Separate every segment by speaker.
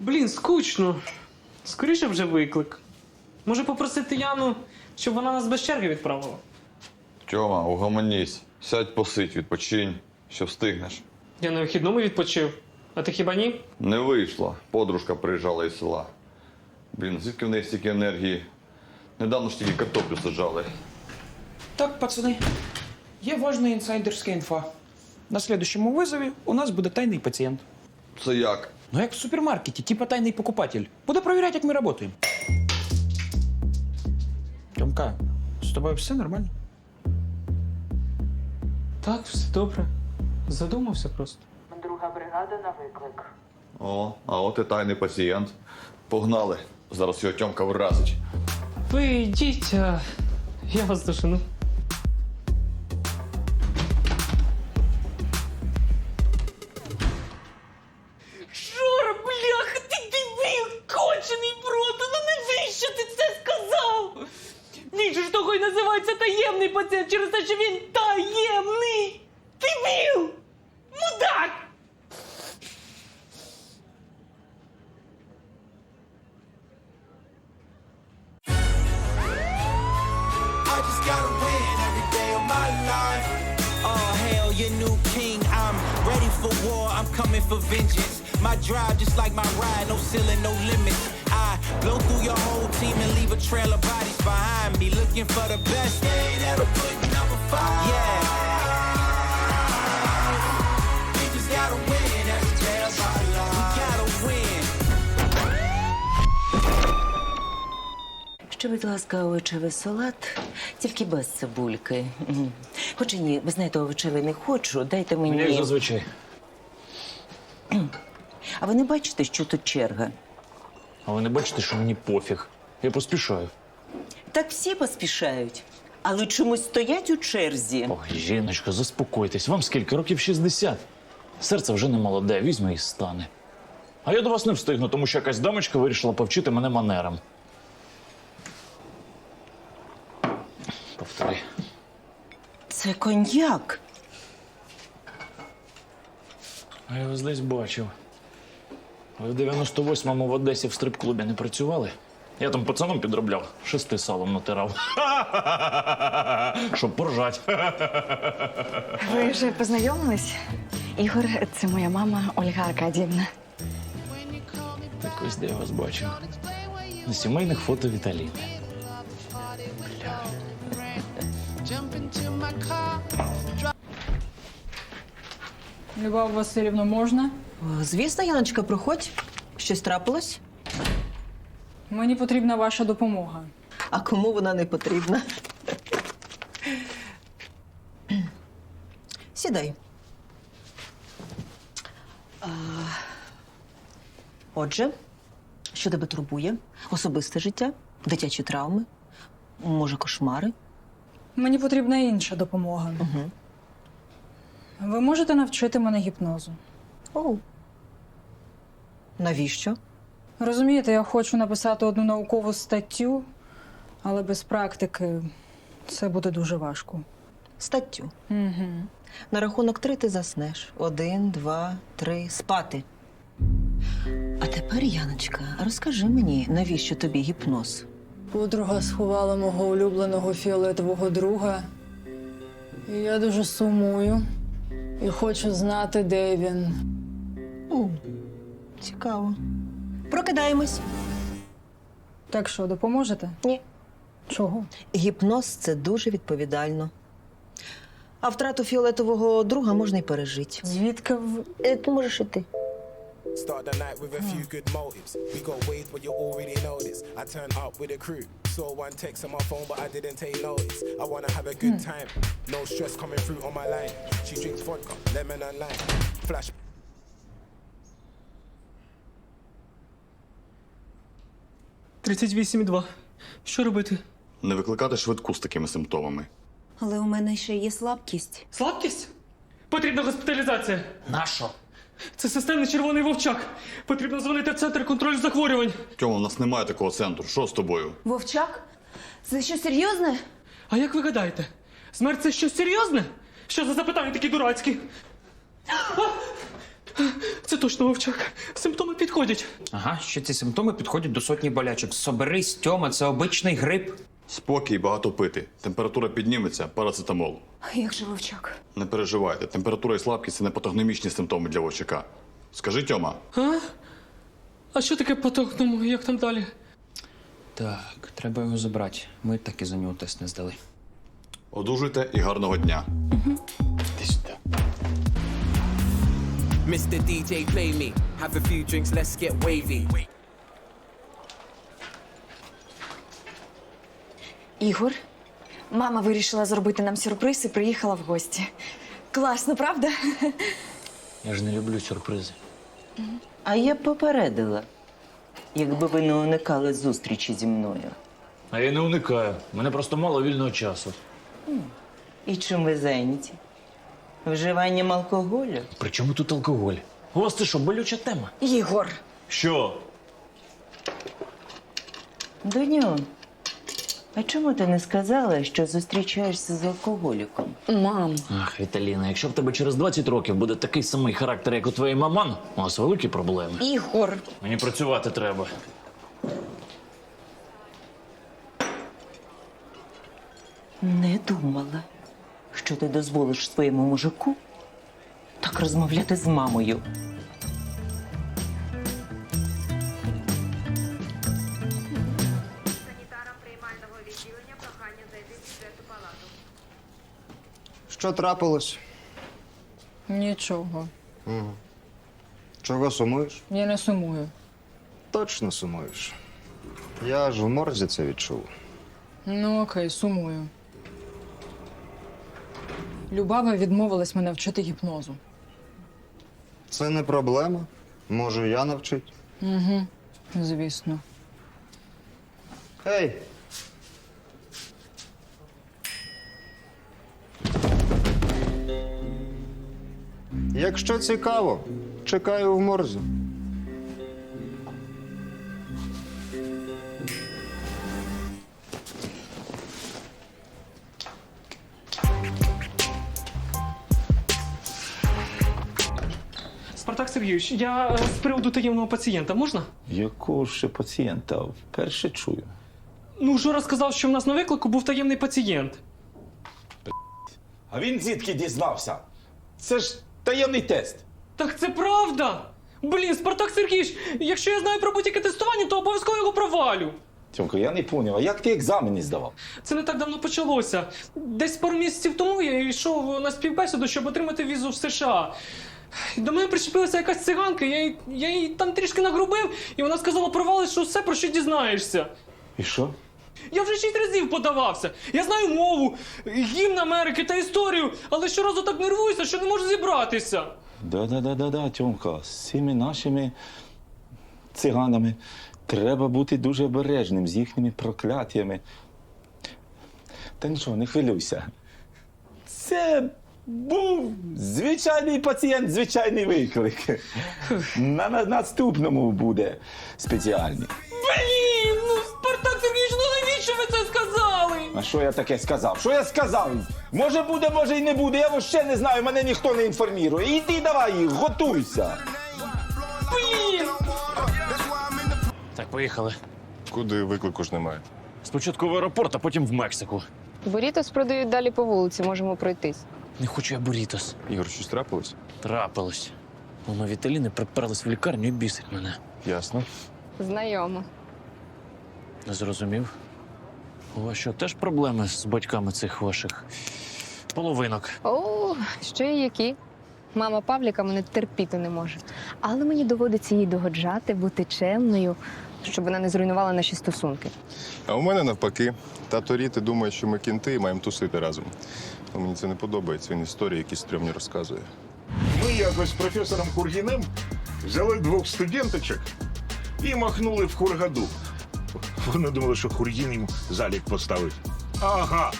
Speaker 1: Блін, скучно. Скоріше вже виклик. Може попросити Яну, щоб вона нас без черги відправила?
Speaker 2: Тьома, угомонісь. Сядь посидь, відпочинь, що встигнеш.
Speaker 1: Я на вихідному відпочив. А ти хіба ні?
Speaker 2: Не вийшло. Подружка приїжджала із села. Блін, звідки в неї стільки енергії? Недавно ж тільки картоплю саджали.
Speaker 3: Так, пацаны, є важна інсайдерська інфа. На следующему вызове у нас буде тайний пацієнт.
Speaker 2: Це як?
Speaker 3: Ну, як в супермаркеті, типа тайний покупатель. Буде перевіряти, як ми працюємо. Тьомка, з тобою все нормально?
Speaker 1: Так, все добре. Задумався просто.
Speaker 4: Друга бригада на виклик.
Speaker 2: О, а от і тайний пацієнт. Погнали. Зараз його Тьомка вразить.
Speaker 1: Ви йдіть, а я вас дошину.
Speaker 4: Ще, будь ласка, овочевий салат, тільки без цибульки. Хоча ні, ви знаєте, овочевий не хочу. Дайте мені.
Speaker 3: Як зазвичай.
Speaker 4: А ви не бачите, що тут черга?
Speaker 5: А ви не бачите, що мені пофіг. Я поспішаю.
Speaker 4: Так всі поспішають, але чомусь стоять у черзі.
Speaker 5: Ой, жіночко, заспокойтесь. Вам скільки? Років 60. Серце вже не молоде, візьме і стане. А я до вас не встигну, тому що якась дамочка вирішила повчити мене манерам. Повтори.
Speaker 4: Це коньяк.
Speaker 5: А я вас десь бачив. Ви в 98-му в Одесі в стрип-клубі не працювали? Я там пацаном підробляв, шести салом натирав. Щоб поржать.
Speaker 6: Ви вже познайомились? Ігор, це моя мама Ольга Аркадіївна.
Speaker 5: Так ось де я вас бачив. На сімейних фото Віталіни.
Speaker 7: Любов Васильівна, можна?
Speaker 8: Звісно, Яночка, проходь. Щось трапилось?
Speaker 7: Мені потрібна ваша допомога.
Speaker 8: А кому вона не потрібна? Сідай. А, Отже, що тебе турбує? Особисте життя, дитячі травми, може, кошмари?
Speaker 7: Мені потрібна інша допомога.
Speaker 8: Угу.
Speaker 7: Ви можете навчити мене гіпнозу?
Speaker 8: Оу. Навіщо?
Speaker 7: Розумієте, я хочу написати одну наукову статтю, але без практики це буде дуже важко.
Speaker 8: Статтю.
Speaker 7: Угу.
Speaker 8: На рахунок три ти заснеш. Один, два, три. Спати. А тепер, Яночка, розкажи мені, навіщо тобі гіпноз?
Speaker 7: Подруга сховала мого улюбленого фіолетового друга. І я дуже сумую і хочу знати, де він.
Speaker 8: О, цікаво. Прокидаємось.
Speaker 7: Так що, допоможете?
Speaker 8: Ні.
Speaker 7: Чого?
Speaker 8: Гіпноз це дуже відповідально. А втрату фіолетового друга можна й пережити.
Speaker 7: Звідки в.
Speaker 8: Е, Ти можеш і ти.
Speaker 9: Start the night with a few good motives. We got ways, but you already know this. I turned up with a crew. Saw one text on my phone, but I didn't take notice. I wanna have a good time. No stress coming through on my line. She drinks vodka, lemon and lime. Flash.
Speaker 1: — 38,2. Що робити?
Speaker 2: Не викликати швидку з такими симптомами.
Speaker 4: Але у мене ще є слабкість.
Speaker 1: Слабкість? Потрібна госпіталізація.
Speaker 5: Нащо?
Speaker 1: Це системний червоний вовчак. Потрібно дзвонити в центр контролю захворювань.
Speaker 2: Тьома, у нас немає такого центру. Що з тобою?
Speaker 6: Вовчак? Це що серйозне?
Speaker 1: А як ви гадаєте, смерть це щось серйозне? Що за запитання такі дурацькі? А! Це точно вовчак. Симптоми підходять.
Speaker 3: Ага, ще ці симптоми підходять до сотні болячок. Соберись, Тьома, це обичний грип.
Speaker 2: Спокій, багато пити. Температура підніметься, парацетамол.
Speaker 6: Як же вовчак?
Speaker 2: Не переживайте, температура і слабкість це не патогномічні симптоми для вовчака. Скажи, Тьома,
Speaker 1: А? А що таке потокному? Як там далі?
Speaker 3: Так, треба його забрати. Ми так і за нього тест не здали.
Speaker 2: одужуйте і гарного дня.
Speaker 5: Ти сюди.
Speaker 10: Mr. DJ, play me. Have a few drinks, let's get wavy.
Speaker 6: Ігор, мама вирішила зробити нам сюрприз і приїхала в гості. Класно, правда?
Speaker 5: Я ж не люблю сюрпризи.
Speaker 4: А я б попередила, якби ви не уникали зустрічі зі мною.
Speaker 5: А я не уникаю. Мене просто мало вільного часу.
Speaker 4: І чим ви зайняті? Вживанням алкоголю?
Speaker 5: При чому тут алкоголь? У вас це що, болюча тема?
Speaker 6: Ігор,
Speaker 5: Що?
Speaker 4: Доню, а чому ти не сказала, що зустрічаєшся з алкоголіком?
Speaker 6: мам.
Speaker 5: Ах, Віталіна, якщо в тебе через 20 років буде такий самий характер, як у твоєї маман, у вас великі проблеми.
Speaker 6: Ігор.
Speaker 5: Мені працювати треба.
Speaker 4: Не думала, що ти дозволиш своєму мужику так розмовляти з мамою.
Speaker 11: Що трапилось?
Speaker 7: Нічого.
Speaker 11: Чого сумуєш?
Speaker 7: Я не сумую.
Speaker 11: Точно сумуєш. Я ж в морзі це відчув.
Speaker 7: Ну окей, сумую. Любава відмовилась мене вчити гіпнозу.
Speaker 11: Це не проблема. Можу я навчити.
Speaker 7: Угу, звісно.
Speaker 11: Ей! Якщо цікаво, чекаю в морзі.
Speaker 1: Спартак Сергійович, я е, з приводу таємного пацієнта можна?
Speaker 12: Якого ще пацієнта? Вперше чую.
Speaker 1: Ну, Жора сказав, що в нас на виклику був таємний пацієнт.
Speaker 12: А він звідки дізнався? Це ж таємний тест.
Speaker 1: Так це правда! Блін, Спартак Сергійович, якщо я знаю про будь-яке тестування, то обов'язково його провалю.
Speaker 12: Тьомко, я не поняв, а як ти екзамени здавав?
Speaker 1: Це не так давно почалося. Десь пару місяців тому я йшов на співбесіду, щоб отримати візу в США. До мене причепилася якась циганка, я їй, я їй там трішки нагрубив, і вона сказала, провалиш усе, про що дізнаєшся.
Speaker 12: І що?
Speaker 1: Я вже шість разів подавався. Я знаю мову, гімн Америки та історію, але щоразу так нервуюся, що не можу зібратися.
Speaker 12: Да-да-да-да-да, Тьомка, з цими нашими циганами треба бути дуже обережним з їхніми прокляттями. Та нічого, не хвилюйся. Це був звичайний пацієнт, звичайний виклик. На, на наступному буде спеціальний. А що я таке сказав? Що я сказав? Може буде, може і не буде. Я вообще не знаю, мене ніхто не інформує. Іди давай, готуйся.
Speaker 1: Блін!
Speaker 5: Так, поїхали.
Speaker 13: Куди виклику ж немає?
Speaker 5: Спочатку в аеропорт, а потім в Мексику.
Speaker 14: Бурітос продають далі по вулиці, можемо пройтись.
Speaker 5: Не хочу я бурітос.
Speaker 13: Ігор, щось трапилось?
Speaker 5: Трапилось. Мама Віталіни приперлась в лікарню і бісить мене.
Speaker 13: Ясно.
Speaker 14: Знайомо.
Speaker 5: Не зрозумів. У вас що, теж проблеми з батьками цих ваших половинок?
Speaker 14: О, ще й які. Мама Павліка мене терпіти не може. Але мені доводиться їй догоджати, бути чемною, щоб вона не зруйнувала наші стосунки.
Speaker 13: А у мене навпаки. Тато Ріти думає, що ми кінти і маємо тусити разом. А мені це не подобається. Він історії якісь стрьомні розказує.
Speaker 15: Ми якось з професором Хургіним взяли двох студенточок і махнули в Хургаду. Вони думали, що Хургін їм залік поставить. Ага.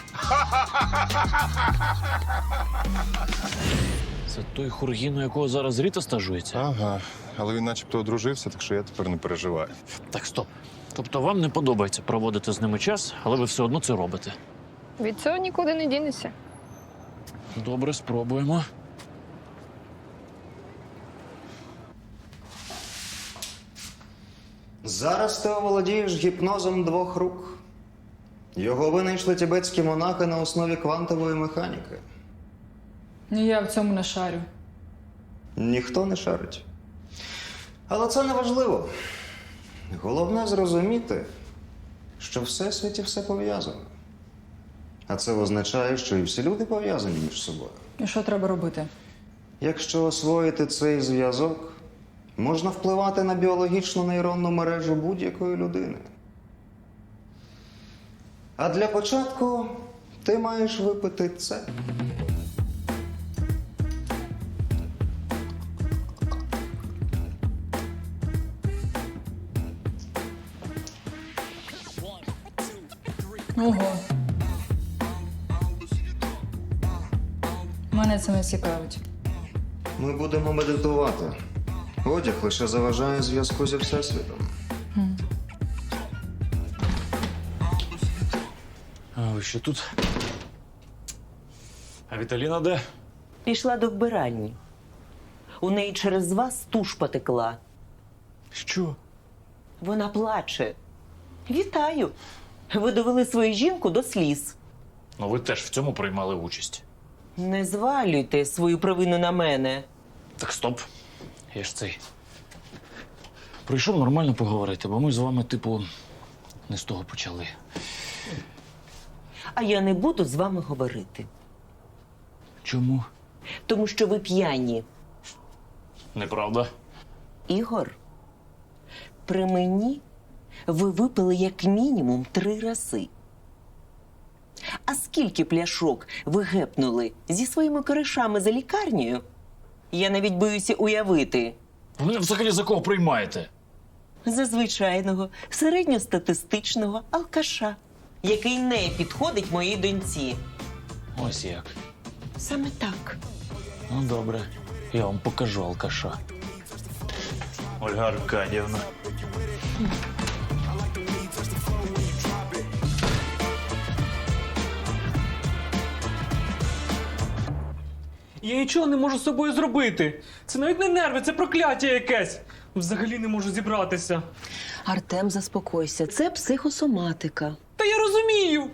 Speaker 5: Це той хургін, у якого зараз Ріта стажується?
Speaker 13: Ага. Але він начебто одружився, так що я тепер не переживаю.
Speaker 5: Так, стоп. Тобто вам не подобається проводити з ними час, але ви все одно це робите.
Speaker 14: Від цього нікуди не дінешся.
Speaker 5: Добре, спробуємо.
Speaker 11: Зараз ти оволодієш гіпнозом двох рук. Його винайшли тібетські монахи на основі квантової механіки.
Speaker 7: Ні, я в цьому не шарю.
Speaker 11: Ніхто не шарить. Але це не важливо. Головне зрозуміти, що в всесвіті все пов'язано. А це означає, що і всі люди пов'язані між собою.
Speaker 7: І що треба робити?
Speaker 11: Якщо освоїти цей зв'язок, можна впливати на біологічну нейронну мережу будь-якої людини. А для початку ти маєш випити це.
Speaker 7: Ого. Мене це не цікавить.
Speaker 11: Ми будемо медитувати. Одяг лише заважає зв'язку зі Всесвітом.
Speaker 5: А ви що тут? А Віталіна де?
Speaker 4: Пішла до вбиральні. У неї через вас туш потекла.
Speaker 5: Що?
Speaker 4: Вона плаче. Вітаю. Ви довели свою жінку до сліз.
Speaker 5: Ну ви теж в цьому приймали участь.
Speaker 4: Не звалюйте свою провину на мене.
Speaker 5: Так стоп. Я ж цей. Прийшов нормально поговорити, бо ми з вами, типу, не з того почали.
Speaker 4: А я не буду з вами говорити,
Speaker 5: Чому?
Speaker 4: тому що ви п'яні.
Speaker 5: Неправда.
Speaker 4: Ігор, при мені ви випили як мінімум три рази. А скільки пляшок ви гепнули зі своїми коришами за лікарнею? Я навіть боюся уявити.
Speaker 5: Ви мене взагалі за кого приймаєте?
Speaker 4: За звичайного середньостатистичного алкаша, який не підходить моїй доньці.
Speaker 5: Ось як.
Speaker 4: Саме так.
Speaker 5: Ну добре. Я вам покажу алкаша. Ольга Аркадівна.
Speaker 1: Я нічого не можу з собою зробити. Це навіть не нерви, це прокляття якесь. Взагалі не можу зібратися.
Speaker 8: Артем, заспокойся, це психосоматика.
Speaker 1: Та я розумію,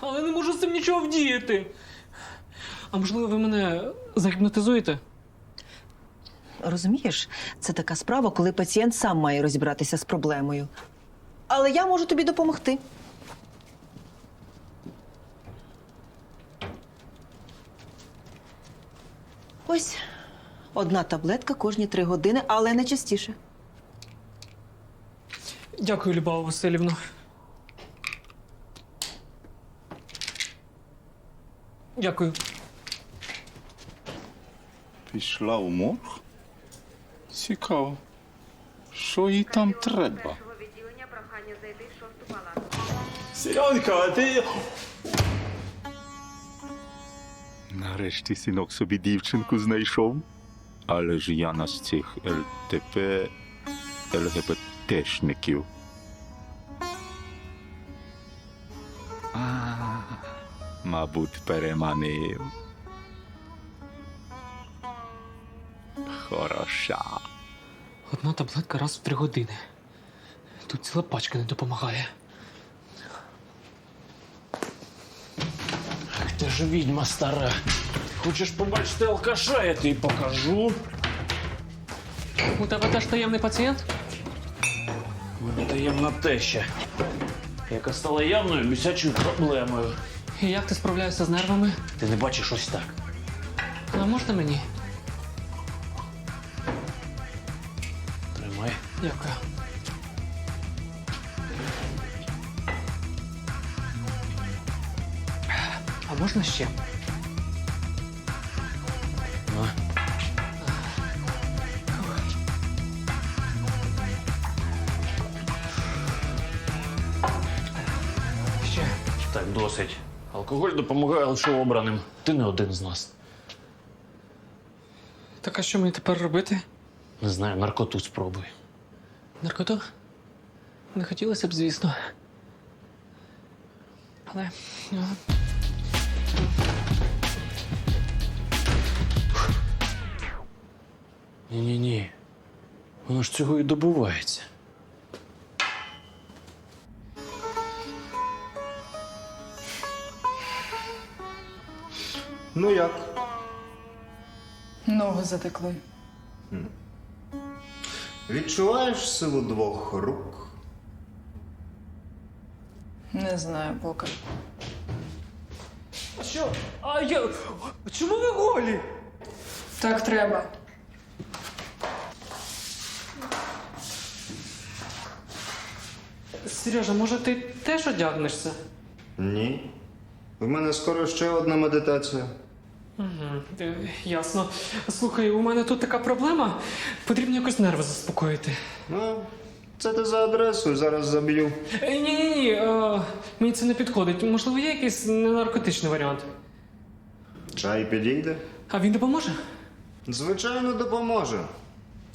Speaker 1: але не можу з цим нічого вдіяти. А можливо, ви мене загіпнотизуєте?
Speaker 8: Розумієш, це така справа, коли пацієнт сам має розібратися з проблемою. Але я можу тобі допомогти. Ось одна таблетка кожні три години, але не частіше.
Speaker 1: Дякую, Любава Васильівна. Дякую.
Speaker 16: Пішла у морг? Цікаво. Що їй там треба?
Speaker 12: Сірянка, а ти.
Speaker 16: Нарешті синок собі дівчинку знайшов. Але ж я на цих ЛТП ЛГБТшників. А, мабуть, переманив. Хороша.
Speaker 1: Одна таблетка раз в три години. Тут ціла пачка не допомагає.
Speaker 5: Ти ж відьма стара. Хочеш побачити алкаша, я тобі покажу.
Speaker 1: У тебе теж таємний пацієнт?
Speaker 5: Мене таємна теща, яка стала явною бісячою проблемою.
Speaker 1: І як ти справляєшся з нервами?
Speaker 5: Ти не бачиш ось так.
Speaker 1: А можна мені?
Speaker 5: Тримай.
Speaker 1: Дякую. А можна ще?
Speaker 5: Досить. Алкоголь допомагає лише обраним. Ти не один з нас.
Speaker 1: Так а що мені тепер робити?
Speaker 5: Не знаю, наркоту спробуй.
Speaker 1: Наркоту? Не хотілося б, звісно. Але. ну,
Speaker 5: Ні-ні-ні. Воно ж цього і добувається.
Speaker 11: Ну як?
Speaker 7: Ноги затекли.
Speaker 11: Відчуваєш силу двох рук?
Speaker 7: Не знаю поки.
Speaker 1: А що? А я. Чому ви голі?
Speaker 7: Так треба.
Speaker 1: Сережа, може ти теж одягнешся?
Speaker 11: Ні. В мене скоро ще одна медитація.
Speaker 1: Угу, ясно. Слухай, у мене тут така проблема. Потрібно якось нерви заспокоїти.
Speaker 11: Ну, це ти за адресою, зараз заб'ю.
Speaker 1: Ні, ні, ні, мені це не підходить. Можливо, є якийсь ненаркотичний варіант.
Speaker 11: Чай підійде?
Speaker 1: А він допоможе?
Speaker 11: Звичайно, допоможе.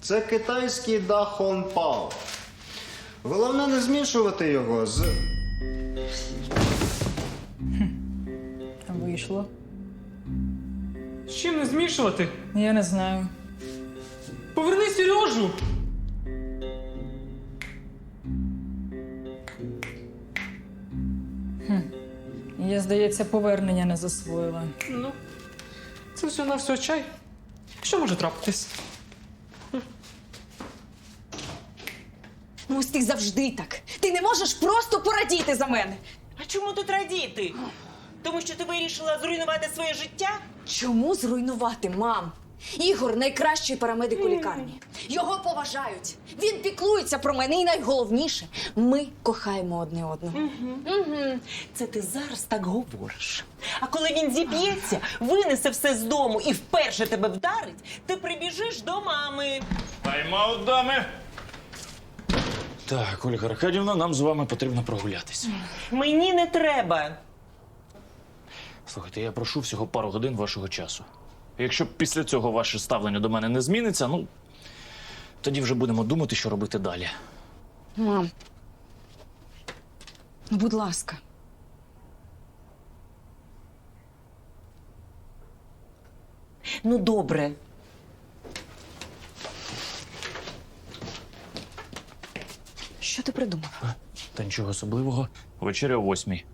Speaker 11: Це китайський дахон пао. Головне не змішувати його з.
Speaker 7: Вийшло.
Speaker 1: З чим не змішувати?
Speaker 7: Я не знаю.
Speaker 1: Поверни Сережу!
Speaker 7: Я, здається, повернення не засвоїла.
Speaker 1: Ну, це все на все чай. Що може трапитись?
Speaker 17: Ну, ось ти завжди так. Ти не можеш просто порадіти за мене.
Speaker 4: А чому тут радіти? Тому що ти вирішила зруйнувати своє життя?
Speaker 17: Чому зруйнувати, мам? Ігор найкращий парамедик у лікарні. Його поважають. Він піклується про мене, і найголовніше, ми кохаємо одне одного.
Speaker 4: Угу. Це ти зараз так говориш. А коли він зіб'ється, винесе все з дому і вперше тебе вдарить, ти прибіжиш до мами.
Speaker 5: Тайм-аут, дами. Так, Ольга Аркадівна, нам з вами потрібно прогулятися.
Speaker 4: Мені не треба.
Speaker 5: Слухайте, я прошу всього пару годин вашого часу. Якщо після цього ваше ставлення до мене не зміниться, ну тоді вже будемо думати, що робити далі.
Speaker 17: Мам. Ну, будь ласка.
Speaker 4: Ну, добре.
Speaker 17: Що ти придумав?
Speaker 5: Та нічого особливого. Вечеря о восьмій.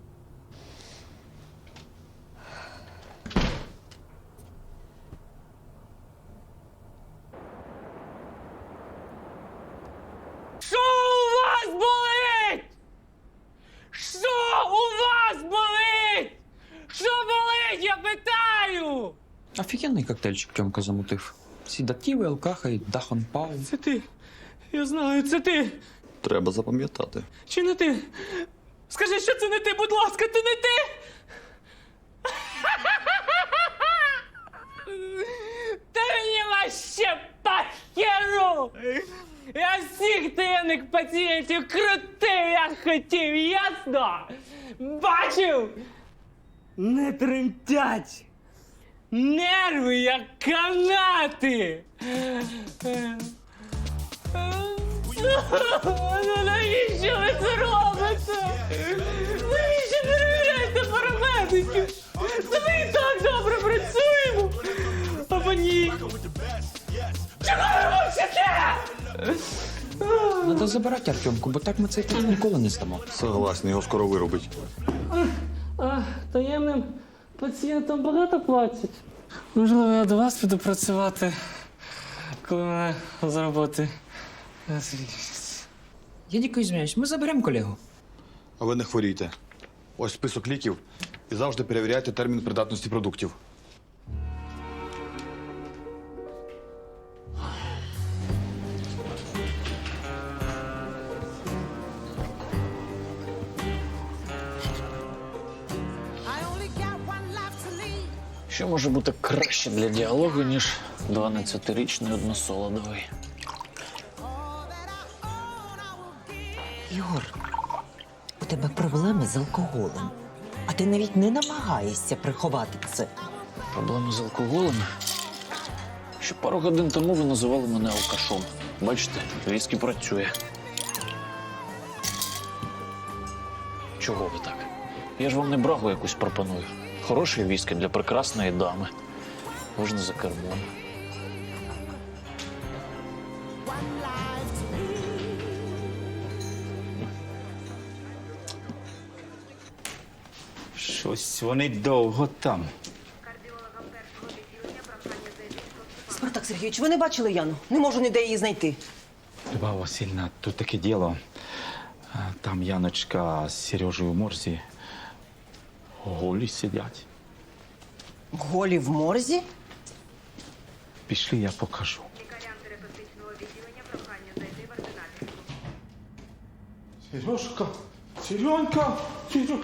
Speaker 1: Що у вас болить? Що у вас болить? Що болить, я питаю?
Speaker 3: Офігенний коктейльчик Тьомка замутив. Сідатіви, алкаха і дахон пау.
Speaker 1: Це ти. Я знаю, це ти.
Speaker 2: Треба запам'ятати.
Speaker 1: Чи не ти? Скажи, що це не ти, будь ласка, ти не ти? Та мені вообще похеру! Я всіх таємних пацієнтів крутив, як хотів, ясно? Бачив? Не тремтять! Нерви, як канати! Ну навіщо ви це робите? Навіщо перевіряєте парамедиків? Це ми і так добре працюємо. Або ні. Чого ви мовчите?
Speaker 3: Надо забирати Артемку, бо так ми цей тест ніколи не здамо.
Speaker 2: Согласен, його скоро вирубить.
Speaker 1: А, там багато платять. Можливо, я до вас піду працювати, коли мене з роботи звільнять.
Speaker 3: Я дякую извиняюсь, ми заберемо колегу.
Speaker 2: А ви не хворійте. Ось список ліків і завжди перевіряйте термін придатності продуктів.
Speaker 5: Що може бути краще для діалогу, ніж 12-річний односолодовий?
Speaker 4: Ігор, у тебе проблеми з алкоголем. А ти навіть не намагаєшся приховати це.
Speaker 5: Проблеми з алкоголем? Ще пару годин тому ви називали мене алкашом. Бачите, віскі працює. Чого ви так? Я ж вам не брагу якусь пропоную. Хороший віскі для прекрасної дами. Не за кермом.
Speaker 12: Щось вони довго там.
Speaker 8: Сергійович, ви не бачили Яну? Не можу ніде її знайти.
Speaker 12: Люба Васильівна, тут таке діло. Там Яночка з Сережею в морзі голі сидять.
Speaker 8: Голі в морзі?
Speaker 12: Пішли, я покажу. Сережка, Серенька, Сережка,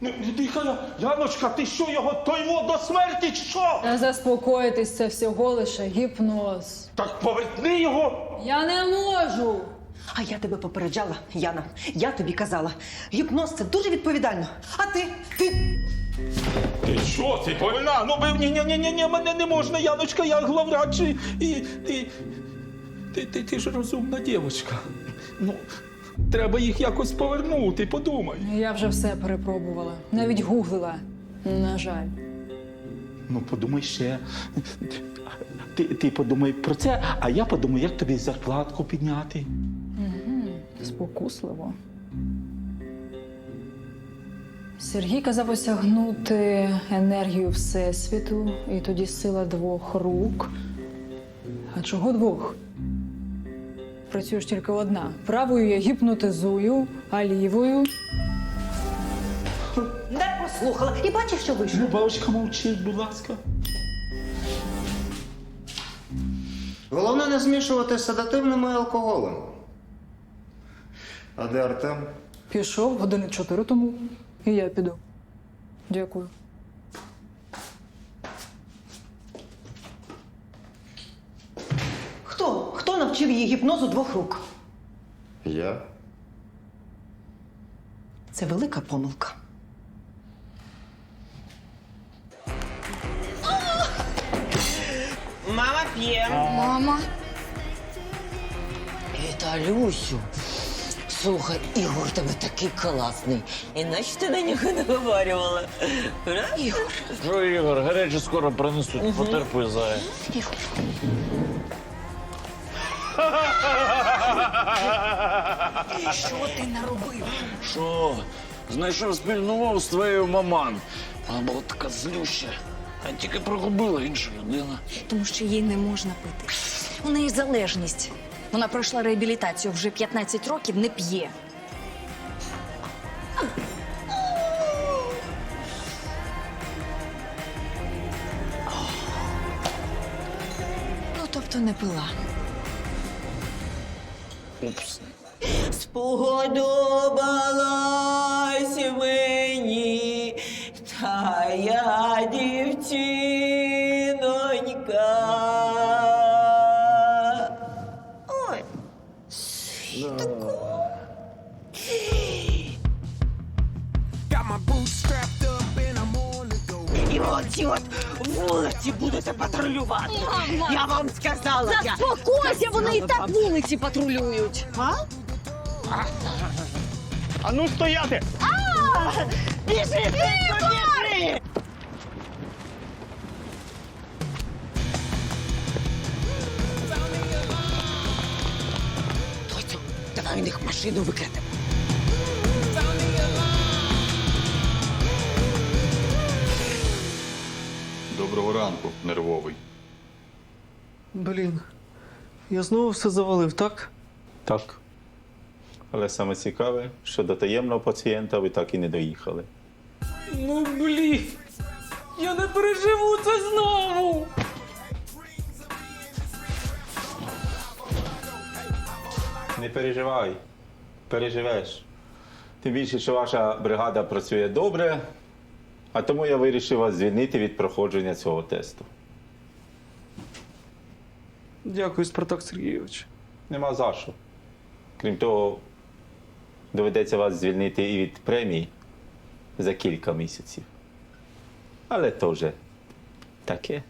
Speaker 12: не дихай, Яночка, ти що його тоймо до смерті що?
Speaker 7: Не заспокоїтись, це всього лише гіпноз.
Speaker 12: Так поверни його!
Speaker 7: Я не можу.
Speaker 8: А я тебе попереджала, Яна. Я тобі казала. Гіпноз це дуже відповідально. А ти? Ти.
Speaker 12: Ти що, ти повинна? Ну ні, ні, ні, ні, ні, мене не можна, Яночка, я главврач. І, і, ти, ти, ти, ти ж розумна дівчинка. Ну, треба їх якось повернути, подумай.
Speaker 7: Я вже все перепробувала. Навіть гуглила. На жаль.
Speaker 12: Ну, подумай ще. Ти, ти подумай про це, а я подумаю, як тобі зарплатку підняти.
Speaker 7: Спокусливо. Сергій казав осягнути енергію Всесвіту, і тоді сила двох рук. А чого двох? Працює ж тільки одна. Правою я гіпнотизую, а лівою.
Speaker 8: Не послухала. І бачиш, що вийшло.
Speaker 12: Любавочка, мовчить, будь ласка.
Speaker 11: Головне не змішувати з седативним і алкоголем. А де Артем?
Speaker 7: Пішов години чотири тому, і я піду. Дякую.
Speaker 8: Хто? Хто навчив її гіпнозу двох рук?
Speaker 11: Я?
Speaker 8: Це велика помилка.
Speaker 4: Мама п'є.
Speaker 17: Мама.
Speaker 4: Віталюсю, слухай, Ігор тебе такий класний. Іначе ти на нього не говорювала. Ігор.
Speaker 5: Що, Ігор, гаряче скоро принесуть, потерпуй зая.
Speaker 17: Ігор. Що ти наробив?
Speaker 5: Що? Знайшов спільну мову з твоєю маман. Вона була така злюща. А тільки прогубила інша людина.
Speaker 17: Тому що їй не можна пити. У неї залежність. Вона пройшла реабілітацію вже 15 років, не п'є. Ну, тобто не пила.
Speaker 5: Упс.
Speaker 4: Сподобалась мені тая дівчинонька. Вулиці будете патрулювати.
Speaker 17: Мама!
Speaker 4: Я вам сказала. я-
Speaker 17: Заспокойся, вони і так вулиці патрулюють.
Speaker 4: А?
Speaker 12: А ну стояти!
Speaker 4: Біжи, синку, біжи! Давай у них машину викрадемо.
Speaker 2: Доброго ранку, нервовий.
Speaker 18: Блін, я знову все завалив, так?
Speaker 16: Так. Але саме цікаве, що до таємного пацієнта ви так і не доїхали.
Speaker 1: Ну блін. Я не переживу це знову.
Speaker 16: Не переживай, переживеш. Тим більше, що ваша бригада працює добре, а тому я вирішив вас звільнити від проходження цього тесту.
Speaker 18: Дякую, Спартак Сергійович.
Speaker 16: Нема за що. Крім того, доведеться вас звільнити і від премії за кілька місяців. Але то вже таке.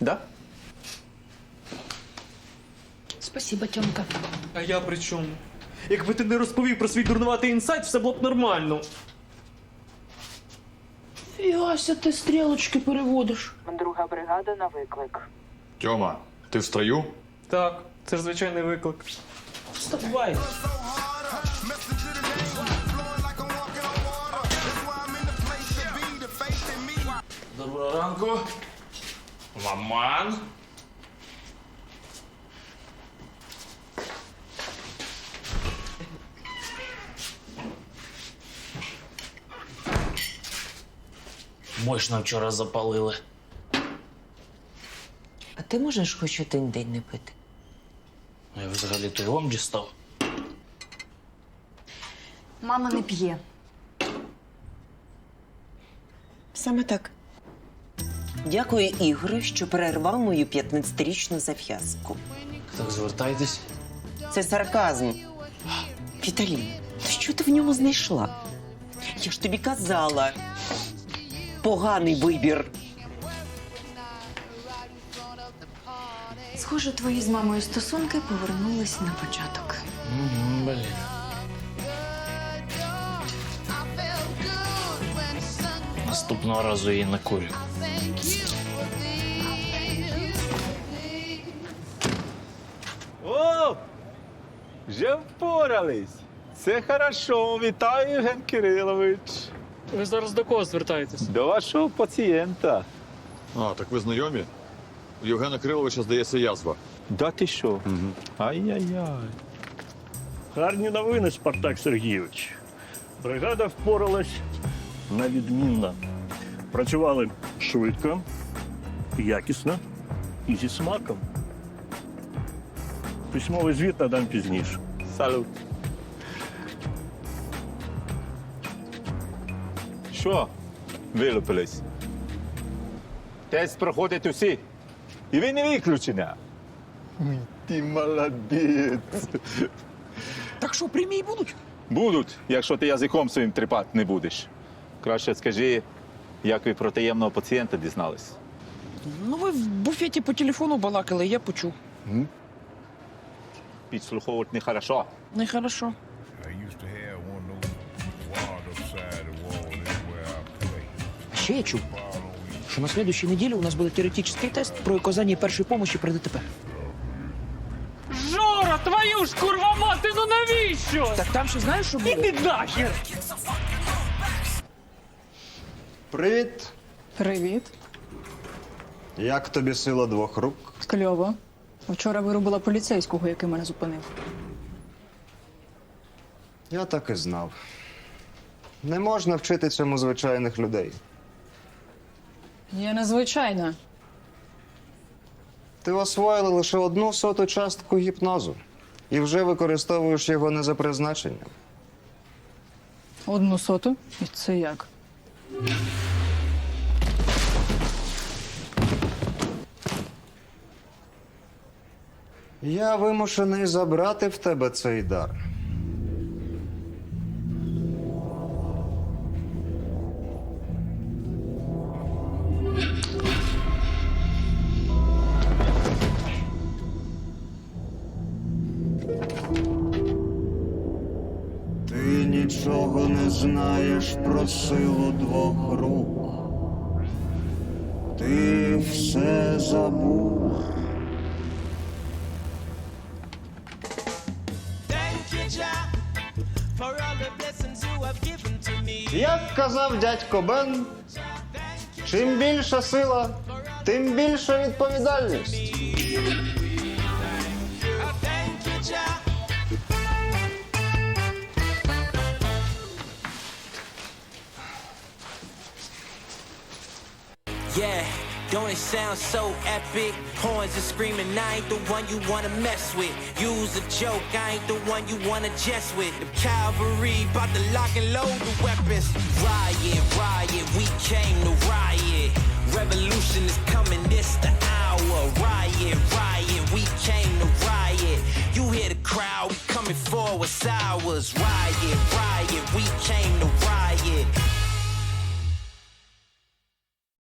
Speaker 16: Да?
Speaker 6: Спасибо, Тьомка.
Speaker 18: А я при чому? Якби ти не розповів про свій дурнуватий інсайт, все було б нормально.
Speaker 1: Фігася, ти стрілочки переводиш.
Speaker 19: Друга бригада на виклик.
Speaker 2: Тьома, ти в строю?
Speaker 18: Так, це ж звичайний виклик.
Speaker 1: Вставай.
Speaker 5: Доброго ранку. Маман. Мощно вчора запалили.
Speaker 4: А ти можеш хоч один день не пити?
Speaker 5: Я взагалі то й вам дістав.
Speaker 17: Мама не п'є.
Speaker 4: Саме так. Дякую, Ігоре, що перервав мою 15-річну зав'язку.
Speaker 5: Так звертайтесь.
Speaker 4: Це сарказм. Віталій, що ти в ньому знайшла? Я ж тобі казала. Поганий вибір.
Speaker 17: Схоже, твої з мамою стосунки повернулись на початок.
Speaker 5: Блін. Наступного разу її накурю.
Speaker 12: О! Вже впорались. Це хорошо. Вітаю, Євген Кирилович.
Speaker 20: Ви зараз до кого звертаєтесь?
Speaker 12: До вашого пацієнта.
Speaker 2: А, так ви знайомі? У Євгена Криловича, здається, язва.
Speaker 12: Да ти що?
Speaker 2: Угу.
Speaker 12: Ай-яй-яй.
Speaker 21: Гарні новини, Спартак Сергійович. Бригада впоралась на відмінно. Працювали швидко, якісно і зі смаком. Письмовий звіт надам пізніше.
Speaker 12: Салют. Що? Вилупились. Тест проходять усі. І ви не виключення. Ой, Ти молодець.
Speaker 3: Так що, премії будуть?
Speaker 12: Будуть, якщо ти язиком своїм тріпати не будеш. Краще скажи, як ви про таємного пацієнта дізнались.
Speaker 3: Ну, ви в буфеті по телефону балакали, я почув.
Speaker 12: Підслуховувати нехорошо.
Speaker 3: Нехорошо. Ще я чув, що на следующей неділі у нас буде теоретичний тест про оказання першої допомоги при ДТП.
Speaker 1: Жора, твою ж курва мати, ну навіщо?
Speaker 3: Так там ще знаєш, що буде?
Speaker 1: Іди нахер!
Speaker 11: Привіт!
Speaker 7: Привіт.
Speaker 11: Як тобі сила двох рук?
Speaker 7: Кльово. Вчора вирубила поліцейського, який мене зупинив.
Speaker 11: Я так і знав. Не можна вчити цьому звичайних людей.
Speaker 7: Я незвичайна.
Speaker 11: Ти освоїла лише одну соту частку гіпнозу і вже використовуєш його не за призначенням.
Speaker 7: Одну соту. І це як?
Speaker 11: Я вимушений забрати в тебе цей дар. Силу двох рук. Ти все забув. Як казав дядько Бен, чим більша сила, тим більша відповідальність.
Speaker 10: It sound so epic? Horns are screaming, I ain't the one you wanna mess with. Use a joke, I ain't the one you wanna jest with. The cavalry bout to lock and load the weapons. Riot, riot, we came to riot. Revolution is coming, this the hour. Riot, riot, we came to riot. You hear the crowd, we coming for what's ours. Riot, riot, we came to